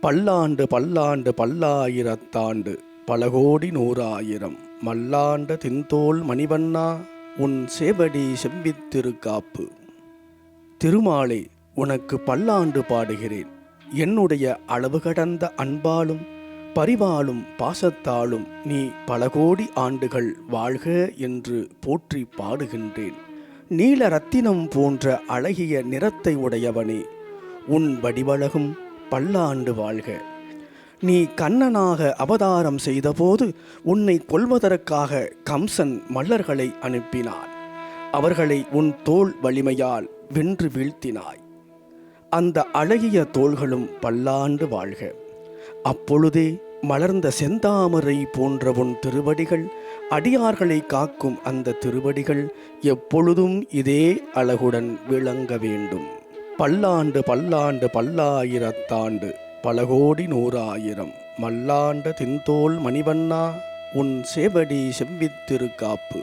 பல்லாண்டு பல்லாண்டு பல்லாயிரத்தாண்டு பல கோடி நூறாயிரம். மல்லாண்ட தின்தோல் மணிவண்ணா உன் சேவடி செவ்வித்திருக்காப்பு திருமாலே உனக்கு பல்லாண்டு பாடுகிறேன். என்னுடைய அளவு கடந்த அன்பாலும் பரிவாலும் பாசத்தாலும் நீ பல கோடி ஆண்டுகள் வாழ்க என்று போற்றி பாடுகின்றேன். நீல ரத்தினம் போன்ற அழகிய நிறத்தை உடையவனே உன் வடிவழகும் பல்லாண்டு வாழ்க. நீ கண்ணனாக அவதாரம் செய்தபோது உன்னை கொல்வதற்காக கம்சன் மல்லர்களை அனுப்பினான். அவர்களை உன் தோல் வலிமையால் வென்று வீழ்த்தினாய். அந்த அழகிய தோள்களும் பல்லாண்டு வாழ்க. அப்பொழுதே மலர்ந்த செந்தாமரை போன்ற உன் திருவடிகள் அடியார்களை காக்கும் அந்த திருவடிகள் எப்பொழுதும் இதே அழகுடன் விளங்க வேண்டும். பல்லாண்டு பல்லாண்டு பல்லாயிரத்தாண்டு பல கோடி நூறாயிரம். மல்லாண்ட தின்தோல் மணிவண்ணா உன் சேவடி செவ்வித்திருக்காப்பு